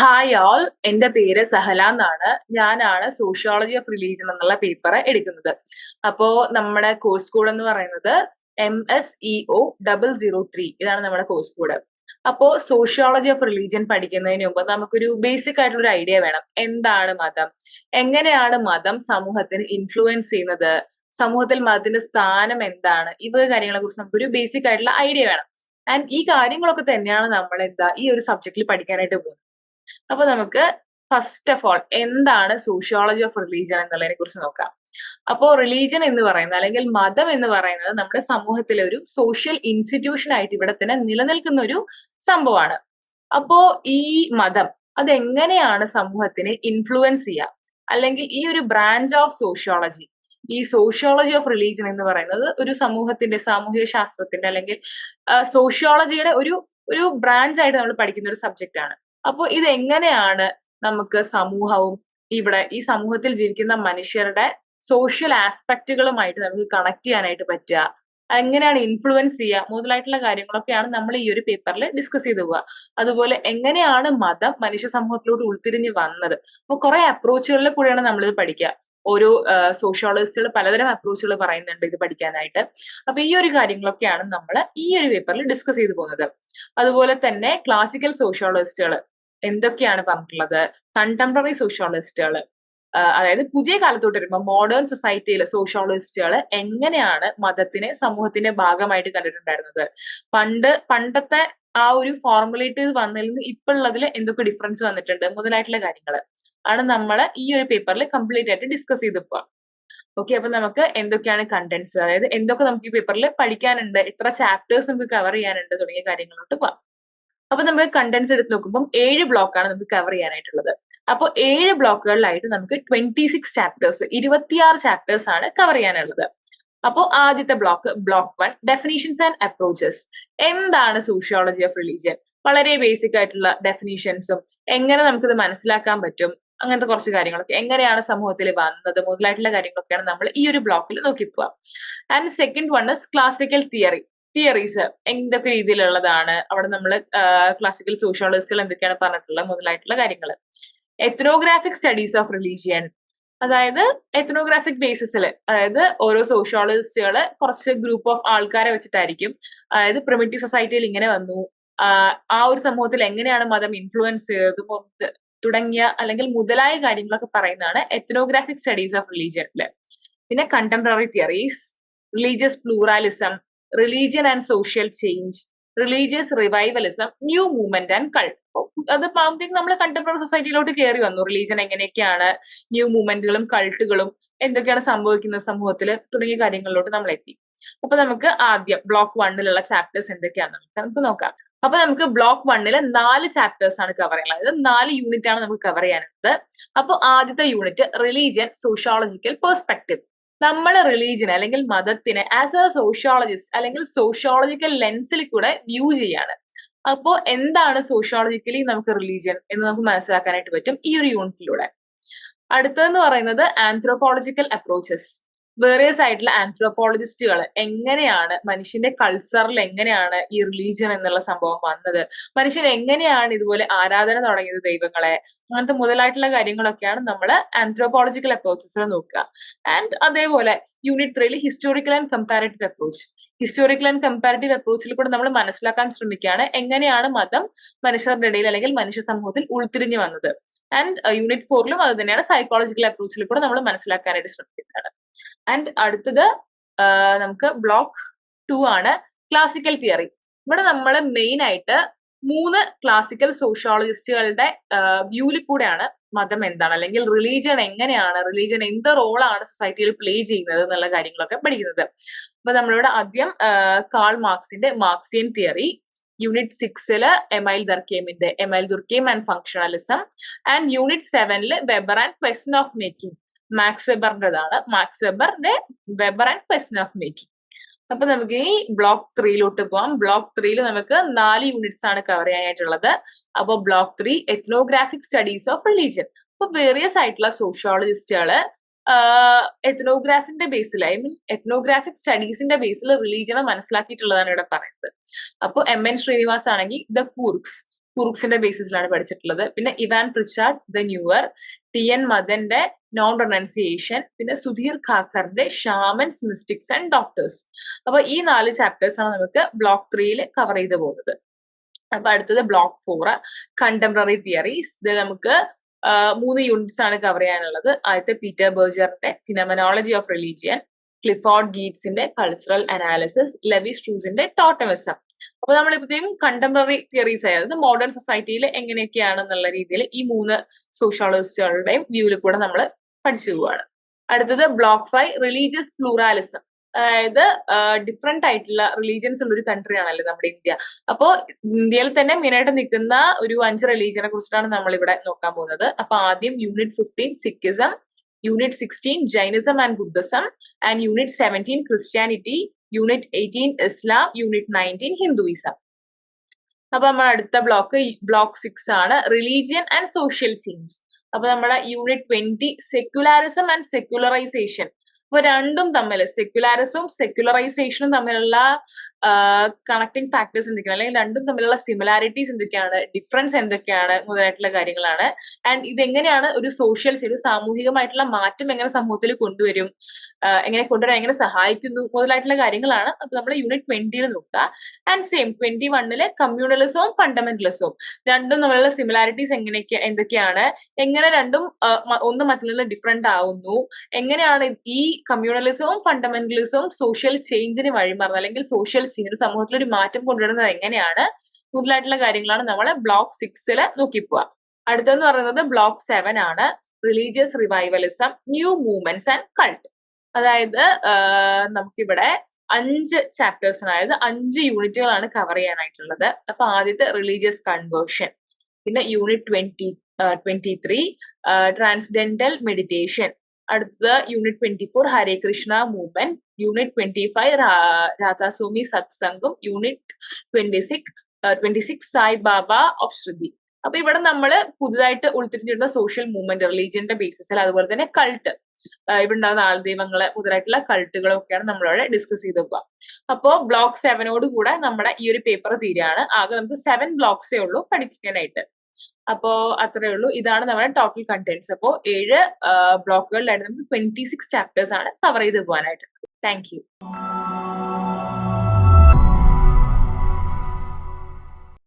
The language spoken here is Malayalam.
ഹായ് ഓൾ എന്റെ പേര് സഹല എന്നാണ്. ഞാനാണ് സോഷ്യോളജി ഓഫ് റിലീജിയൻ എന്നുള്ള പേപ്പർ എടുക്കുന്നത്. അപ്പോ നമ്മുടെ കോഴ്സ് കോഡ് എന്ന് പറയുന്നത് M S E O double zero three ഇതാണ് നമ്മുടെ കോഴ്സ് കോഡ് അപ്പോ സോഷ്യോളജി ഓഫ് റിലീജിയൻ പഠിക്കുന്നതിന് മുമ്പ് നമുക്കൊരു ബേസിക് ആയിട്ടുള്ള ഒരു ഐഡിയ വേണം. എന്താണ് മതം? എങ്ങനെയാണ് മതം സമൂഹത്തിന് ഇൻഫ്ലുവൻസ് ചെയ്യുന്നത്? സമൂഹത്തിൽ മതത്തിന്റെ സ്ഥാനം എന്താണ്? ഇവ കാര്യങ്ങളെ കുറിച്ച് നമുക്ക് ഒരു ബേസിക് ആയിട്ടുള്ള ഐഡിയ വേണം. ആൻഡ് ഈ കാര്യങ്ങളൊക്കെ തന്നെയാണ് നമ്മൾ എന്താ ഈ ഒരു സബ്ജക്റ്റിൽ പഠിക്കാനായിട്ട് പോകുന്നത്. അപ്പൊ നമുക്ക് ഫസ്റ്റ് ഓഫ് ഓൾ എന്താണ് സോഷ്യോളജി ഓഫ് റിലീജിയൻ എന്നുള്ളതിനെ കുറിച്ച് നോക്കാം. അപ്പോൾ റിലീജിയൻ എന്ന് പറയുന്നത് അല്ലെങ്കിൽ മതം എന്ന് പറയുന്നത് നമ്മുടെ സമൂഹത്തിലെ ഒരു സോഷ്യൽ ഇൻസ്റ്റിറ്റ്യൂഷൻ ആയിട്ട് ഇവിടെ തന്നെ നിലനിൽക്കുന്ന ഒരു സംഭവമാണ്. അപ്പോ ഈ മതം അതെങ്ങനെയാണ് സമൂഹത്തിനെ ഇൻഫ്ലുവൻസ് ചെയ്യുക? അല്ലെങ്കിൽ ഈ ഒരു ബ്രാഞ്ച് ഓഫ് സോഷ്യോളജി ഈ സോഷ്യോളജി ഓഫ് റിലീജിയൻ എന്ന് പറയുന്നത് ഒരു സമൂഹത്തിന്റെ സാമൂഹിക ശാസ്ത്രത്തിന്റെ അല്ലെങ്കിൽ സോഷ്യോളജിയുടെ ഒരു ഒരു ബ്രാഞ്ച് ആയിട്ട് നമ്മൾ പഠിക്കുന്ന ഒരു സബ്ജക്റ്റ് ആണ്. അപ്പോൾ ഇത് എങ്ങനെയാണ് നമുക്ക് സമൂഹവും ഇവിടെ ഈ സമൂഹത്തിൽ ജീവിക്കുന്ന മനുഷ്യരുടെ സോഷ്യൽ ആസ്പെക്റ്റുകളുമായിട്ട് നമുക്ക് കണക്ട് ചെയ്യാനായിട്ട് പറ്റുക? എങ്ങനെയാണ് ഇൻഫ്ലുവൻസ് ചെയ്യുക? മുതലായിട്ടുള്ള കാര്യങ്ങളൊക്കെയാണ് നമ്മൾ ഈ ഒരു പേപ്പറിൽ ഡിസ്കസ് ചെയ്തു പോവുക. അതുപോലെ എങ്ങനെയാണ് മതം മനുഷ്യ സമൂഹത്തിലോട്ട് ഉൾത്തിരിഞ്ഞ് വന്നത്? അപ്പോൾ കുറെ അപ്രോച്ചുകളിൽ കൂടെയാണ് നമ്മളിത് പഠിക്കുക. ഓരോ സോഷ്യോളജിസ്റ്റുകൾ പലതരം അപ്രോച്ചുകൾ പറയുന്നുണ്ട് ഇത് പഠിക്കാനായിട്ട്. അപ്പൊ ഈ ഒരു കാര്യങ്ങളൊക്കെയാണ് നമ്മൾ ഈ ഒരു പേപ്പറിൽ ഡിസ്കസ് ചെയ്തു പോകുന്നത്. അതുപോലെ തന്നെ ക്ലാസിക്കൽ സോഷ്യോളജിസ്റ്റുകൾ എന്തൊക്കെയാണ് പറഞ്ഞിട്ടുള്ളത്? കണ്ടംപററി സോഷ്യോളജിസ്റ്റുകൾ അതായത് പുതിയ കാലത്തോട്ട് വരുമ്പോൾ മോഡേൺ സൊസൈറ്റിയിലെ സോഷ്യോളജിസ്റ്റുകൾ എങ്ങനെയാണ് മതത്തിനെ സമൂഹത്തിന്റെ ഭാഗമായിട്ട് കണ്ടിട്ടുണ്ടായിരുന്നത്? പണ്ട് പണ്ടത്തെ ആ ഒരു ഫോർമുലേറ്റ് വന്നതിൽ നിന്ന് ഇപ്പോൾ ഉള്ളതിൽ എന്തൊക്കെ ഡിഫറൻസ് വന്നിട്ടുണ്ട്? മുതലായിട്ടുള്ള കാര്യങ്ങൾ ആണ് നമ്മൾ ഈ ഒരു പേപ്പറിൽ കംപ്ലീറ്റ് ആയിട്ട് ഡിസ്കസ് ചെയ്ത് പോവാം. ഓക്കെ അപ്പൊ നമുക്ക് എന്തൊക്കെയാണ് കണ്ടന്റ്സ് അതായത് എന്തൊക്കെ നമുക്ക് ഈ പേപ്പറിൽ പഠിക്കാനുണ്ട്? എത്ര ചാപ്റ്റേഴ്സ് നമുക്ക് കവർ ചെയ്യാനുണ്ട്? തുടങ്ങിയ കാര്യങ്ങളോട്ട് പോവാം. അപ്പൊ നമുക്ക് കണ്ടന്റ്സ് എടുത്ത് നോക്കുമ്പോൾ ഏഴ് ബ്ലോക്കാണ് നമുക്ക് കവർ ചെയ്യാനായിട്ടുള്ളത്. അപ്പോൾ ഏഴ് ബ്ലോക്കുകളിലായിട്ട് നമുക്ക് ട്വന്റി സിക്സ് ചാപ്റ്റേഴ്സ് ഇരുപത്തിയാറ് ചാപ്റ്റേഴ്സ് ആണ് കവർ ചെയ്യാനുള്ളത്. അപ്പോൾ ആദ്യത്തെ block block one definitions and approaches എന്താണ് സോഷ്യോളജി ഓഫ് റിലീജിയൻ വളരെ ബേസിക് ആയിട്ടുള്ള ഡെഫിനീഷൻസും എങ്ങനെ നമുക്കിത് മനസ്സിലാക്കാൻ പറ്റും? അങ്ങനത്തെ കുറച്ച് കാര്യങ്ങളൊക്കെ എങ്ങനെയാണ് സമൂഹത്തിൽ വന്നത് മുതലായിട്ടുള്ള കാര്യങ്ങളൊക്കെയാണ് നമ്മൾ ഈ ഒരു ബ്ലോക്കിൽ നോക്കി പോവാം. And second one is classical theory theories എന്തൊക്കെ രീതിയിലുള്ളതാണ്? അവിടെ നമ്മൾ ക്ലാസിക്കൽ സോഷ്യോളജിസ്റ്റുകൾ എന്തൊക്കെയാണ് പറഞ്ഞിട്ടുള്ളത്? മുതലായിട്ടുള്ള കാര്യങ്ങൾ എത്നോഗ്രാഫിക് സ്റ്റഡീസ് ഓഫ് റിലീജിയൻ അതായത് എത്നോഗ്രാഫിക് ബേസിസിൽ അതായത് ഓരോ സോഷ്യോളജിസ്റ്റുകൾ കുറച്ച് ഗ്രൂപ്പ് ഓഫ് ആൾക്കാരെ വെച്ചിട്ടായിരിക്കും അതായത് പ്രിമിറ്റീവ് സൊസൈറ്റിയിൽ ഇങ്ങനെ വന്നു. ആ ഒരു സമൂഹത്തിൽ എങ്ങനെയാണ് മതം ഇൻഫ്ലുവൻസ് ചെയ്തത്? തുടങ്ങിയ അല്ലെങ്കിൽ മുതലായ കാര്യങ്ങളൊക്കെ പറയുന്നതാണ് എത്നോഗ്രാഫിക് സ്റ്റഡീസ് ഓഫ് റിലീജിയനിൽ പിന്നെ contemporary theories religious pluralism religion and social change religious revivalism new movement and cult അത് പാമ്പത്തേക്ക് നമ്മൾ കണ്ടംപററി സൊസൈറ്റിയിലോട്ട് കയറി വന്നു. റിലീജിയൻ എങ്ങനെയൊക്കെയാണ് ന്യൂ മൂവ്മെന്റുകളും കൾട്ടുകളും എന്തൊക്കെയാണ് സംഭവിക്കുന്നത് സമൂഹത്തിൽ തുടങ്ങിയ കാര്യങ്ങളിലോട്ട് നമ്മൾ എത്തി അപ്പൊ നമുക്ക് ആദ്യം ബ്ലോക്ക് വണ്ണിലുള്ള ചാപ്റ്റേഴ്സ് എന്തൊക്കെയാണെന്ന് നമുക്ക് നോക്കാം. അപ്പൊ നമുക്ക് ബ്ലോക്ക് വണ്ണിൽ നാല് ചാപ്റ്റേഴ്സ് ആണ് കവർ ചെയ്യാനുള്ളത് നാല് യൂണിറ്റ് ആണ് നമുക്ക് കവർ ചെയ്യാനുള്ളത് അപ്പൊ ആദ്യത്തെ യൂണിറ്റ് റിലീജിയൻ സോഷ്യോളജിക്കൽ പെർസ്പെക്റ്റീവ് നമ്മൾ റിലീജിയൻ അല്ലെങ്കിൽ മതത്തിനെ ആസ് എ സോഷ്യോളജിസ്റ്റ് അല്ലെങ്കിൽ സോഷ്യോളജിക്കൽ ലെൻസിൽ കൂടെ വ്യൂ ചെയ്യാണ്. അപ്പോൾ എന്താണ് സോഷ്യോളജിക്കലി നമുക്ക് റിലീജിയൻ എന്ന് നമുക്ക് മനസ്സിലാക്കാനായിട്ട് പറ്റും ഈ ഒരു യൂണിറ്റിലൂടെ അടുത്തതെന്ന് പറയുന്നത് ആന്ത്രോപോളജിക്കൽ അപ്രോച്ചസ് വേറിയസ് ആയിട്ടുള്ള ആന്ത്രോപോളജിസ്റ്റുകൾ എങ്ങനെയാണ് മനുഷ്യന്റെ കൾച്ചറിൽ എങ്ങനെയാണ് ഈ റിലീജിയൻ എന്നുള്ള സംഭവം വന്നത്? മനുഷ്യൻ എങ്ങനെയാണ് ഇതുപോലെ ആരാധന തുടങ്ങിയത് ദൈവങ്ങളെ? അങ്ങനത്തെ മുതലായിട്ടുള്ള കാര്യങ്ങളൊക്കെയാണ് നമ്മൾ ആന്ത്രോപോളജിക്കൽ അപ്രോച്ചസിൽ നോക്കുക. ആൻഡ് അതേപോലെ യൂണിറ്റ് ത്രീയിൽ historical and comparative approach historical and comparative അപ്രോച്ചിൽ കൂടെ നമ്മൾ മനസ്സിലാക്കാൻ ശ്രമിക്കുകയാണ് എങ്ങനെയാണ് മതം മനുഷ്യരുടെ ഇടയിൽ അല്ലെങ്കിൽ മനുഷ്യ സമൂഹത്തിൽ ഉൾത്തിരിഞ്ഞു വന്നത്. ആൻഡ് യൂണിറ്റ് ഫോറിലും അത് തന്നെയാണ് സൈക്കോളജിക്കൽ അപ്രോച്ചിൽ കൂടെ നമ്മൾ മനസ്സിലാക്കാനായിട്ട് ശ്രമിക്കുന്നതാണ്. ആൻഡ് അടുത്തത് നമുക്ക് ബ്ലോക്ക് ടു ആണ് ക്ലാസിക്കൽ തിയറി ഇവിടെ നമ്മൾ മെയിൻ ആയിട്ട് മൂന്ന് ക്ലാസിക്കൽ സോഷ്യോളജിസ്റ്റുകളുടെ വ്യൂവിൽ കൂടെയാണ് മതം എന്താണ് അല്ലെങ്കിൽ റിലീജിയൻ എങ്ങനെയാണ് റിലീജിയൻ എന്ത് റോളാണ് സൊസൈറ്റിയിൽ പ്ലേ ചെയ്യുന്നത് എന്നുള്ള കാര്യങ്ങളൊക്കെ പഠിക്കുന്നത്. അപ്പൊ നമ്മളിവിടെ ആദ്യം കാൾ മാർക്സിന്റെ മാർക്സിയൻ തിയറി യൂണിറ്റ് സിക്സിൽ Emile ദർക്കേമിന്റെ Emile Durkheim and functionalism and unit സെവനിൽ Weber and question of making Max വെബറിന്റെതാണ് Max വെബറിന്റെ Weber and question of making. അപ്പൊ നമുക്ക് ഈ ബ്ലോക്ക് ത്രീയിലോട്ട് പോവാം. ബ്ലോക്ക് ത്രീയിൽ നമുക്ക് നാല് യൂണിറ്റ്സ് ആണ് കവർ ചെയ്യാനായിട്ടുള്ളത്. അപ്പൊ block three ethnographic studies of religion അപ്പൊ വേറിയസ് ആയിട്ടുള്ള സോഷ്യോളജിസ്റ്റുകൾ എത്നോഗ്രാഫിന്റെ ബേസിൽ ഐ മീൻ എത്നോഗ്രാഫിക് സ്റ്റഡീസിന്റെ ബേസിൽ റിലീജിയനെ മനസ്സിലാക്കിയിട്ടുള്ളതാണ് ഇവിടെ പറയുന്നത്. അപ്പോൾ എം എൻ ശ്രീനിവാസ് ആണെങ്കിൽ ദ കൂർക്സ്. കൂർക്സിന്റെ ബേസിസിലാണ് പഠിച്ചിട്ടുള്ളത്. പിന്നെ Evans Pritchard the Nuer T N മദന്റെ non renunciation പിന്നെ സുധീർ ഖാക്കറിന്റെ ഷാമൻസ് മിസ്റ്റിക്സ് ആൻഡ് ഡോക്ടേഴ്സ് അപ്പൊ ഈ നാല് ചാപ്റ്റേഴ്സ് ആണ് നമുക്ക് ബ്ലോക്ക് ത്രീയിൽ കവർ ചെയ്ത് പോകുന്നത്. അപ്പൊ അടുത്തത് ബ്ലോക്ക് ഫോർ കണ്ടംപററി തിയറീസ് ഇത് നമുക്ക് മൂന്ന് യൂണിറ്റ്സ് ആണ് കവർ ചെയ്യാനുള്ളത്. ആദ്യത്തെ പീറ്റർ ബേർജറിന്റെ ഫിനമനോളജി ഓഫ് റിലീജിയൻ ക്ലിഫോർഡ് ഗീറ്റ്സിന്റെ കൾച്ചറൽ അനാലിസിസ് ലെവി സ്ട്രൂസിന്റെ ടോട്ടമിസം അപ്പൊ നമ്മൾ ഇപ്പോഴത്തേക്കും കണ്ടംപററി തിയറീസ് അതായത് മോഡേൺ സൊസൈറ്റിയിൽ എങ്ങനെയൊക്കെയാണെന്നുള്ള രീതിയിൽ ഈ മൂന്ന് സോഷ്യോളജിസ്റ്റുകളുടെയും വ്യൂവിൽ കൂടെ നമ്മൾ പഠിച്ചു പോവുകയാണ് അടുത്തത് ബ്ലോക്ക് ഫൈവ് റിലീജിയസ് പ്ലൂറാലിസം അതായത് ഡിഫറെന്റ് ആയിട്ടുള്ള റിലീജിയൻസ് ഉള്ള ഒരു കൺട്രി ആണല്ലോ നമ്മുടെ ഇന്ത്യ. അപ്പോൾ ഇന്ത്യയിൽ തന്നെ മെയിൻ ആയിട്ട് നിൽക്കുന്ന ഒരു അഞ്ച് റിലീജിയനെ കുറിച്ചിട്ടാണ് നമ്മൾ ഇവിടെ നോക്കാൻ പോകുന്നത്. അപ്പൊ ആദ്യം unit fifteen Sikhism unit sixteen Jainism and Buddhism and unit seventeen Christianity unit eighteen Islam unit nineteen Hinduism അപ്പൊ നമ്മൾ അടുത്ത ബ്ലോക്ക് ബ്ലോക്ക് സിക്സ് ആണ് റിലീജിയൻ ആൻഡ് സോഷ്യൽ ചേഞ്ച് അപ്പൊ നമ്മുടെ unit twenty secularism and secularisation അപ്പൊ രണ്ടും തമ്മിൽ സെക്യുലാരിസവും സെക്യുലറൈസേഷനും തമ്മിലുള്ള കണക്ടിങ് ഫാക്ടേഴ്സ് എന്തൊക്കെയാണ് അല്ലെങ്കിൽ രണ്ടും തമ്മിലുള്ള സിമിലാരിറ്റീസ് എന്തൊക്കെയാണ്? ഡിഫറൻസ് എന്തൊക്കെയാണ്? മുതലായിട്ടുള്ള കാര്യങ്ങളാണ്. ആൻഡ് ഇതെങ്ങനെയാണ് ഒരു സോഷ്യൽ ഒരു സാമൂഹികമായിട്ടുള്ള മാറ്റം എങ്ങനെ സമൂഹത്തിൽ കൊണ്ടുവരും? എങ്ങനെ കൊണ്ടുവരാൻ എങ്ങനെ സഹായിക്കുന്നു? മുതലായിട്ടുള്ള കാര്യങ്ങളാണ്. അപ്പൊ നമ്മൾ യൂണിറ്റ് ട്വന്റിയിൽ നോക്കുക. ആൻഡ് സെയിം ട്വന്റി വണ്ണിൽ കമ്മ്യൂണലിസവും ഫണ്ടമെന്റലിസവും രണ്ടും തമ്മിലുള്ള സിമിലാരിറ്റീസ് എങ്ങനെയൊക്കെ എന്തൊക്കെയാണ്? എങ്ങനെ രണ്ടും ഒന്നും മ- ഒന്ന് മറ്റൊന്നിൽ നിന്ന് ഡിഫറെന്റ് ആവുന്നു? എങ്ങനെയാണ് ഈ കമ്മ്യൂണലിസവും ഫണ്ടമെന്റലിസവും സോഷ്യൽ ചേഞ്ചിന് വഴിമാറുന്നത്? അല്ലെങ്കിൽ സോഷ്യൽ ചേഞ്ച് ഒരു സമൂഹത്തിൽ ഒരു മാറ്റം കൊണ്ടുവരുന്നത് എങ്ങനെയാണ്? മുതലായിട്ടുള്ള കാര്യങ്ങളാണ് നമ്മൾ ബ്ലോക്ക് സിക്സിൽ നോക്കിപ്പോവുക അടുത്തെന്ന് പറയുന്നത് ബ്ലോക്ക് സെവൻ ആണ് religious revivalism new movements and cult അതായത് നമുക്കിവിടെ അഞ്ച് ചാപ്റ്റേഴ്സ് അതായത് അഞ്ച് യൂണിറ്റുകളാണ് കവർ ചെയ്യാനായിട്ടുള്ളത്. അപ്പൊ ആദ്യത്തെ റിലീജിയസ് കൺവേർഷൻ പിന്നെ unit twenty twenty three transcendental meditation അടുത്ത unit twenty four Hare Krishna movement unit twenty five Radhaswami സത്സംഗം unit twenty six twenty six Sai Baba of ശ്രുതി അപ്പൊ ഇവിടെ നമ്മൾ പുതുതായിട്ട് ഉൾത്തിരിഞ്ഞിരുന്ന സോഷ്യൽ മൂവ്മെന്റ് റിലീജിയന്റെ ബേസിസിൽ അതുപോലെ തന്നെ കൾട്ട് ഇവിടെ ഉണ്ടാകുന്ന ആൾദൈവങ്ങൾ മുതലായിട്ടുള്ള കൾട്ടുകളൊക്കെയാണ് നമ്മളവിടെ ഡിസ്കസ് ചെയ്ത് പോകുക അപ്പോ ബ്ലോക്ക് സെവനോട് കൂടെ നമ്മുടെ ഈ ഒരു പേപ്പർ തീരാണ് ആകെ നമുക്ക് സെവൻ ബ്ലോക്സേ ഉള്ളൂ പഠിക്കാനായിട്ട്. അപ്പോ അത്രേ ഉള്ളൂ. ഇതാണ് നമ്മുടെ ടോട്ടൽ കണ്ടന്റ്സ് അപ്പോ ഏഴ് ബ്ലോക്കുകളിലായിട്ട് നമുക്ക് ട്വന്റി സിക്സ് ചാപ്റ്റേഴ്സ് ആണ് കവർ ചെയ്ത് പോകാനായിട്ട്. Thank you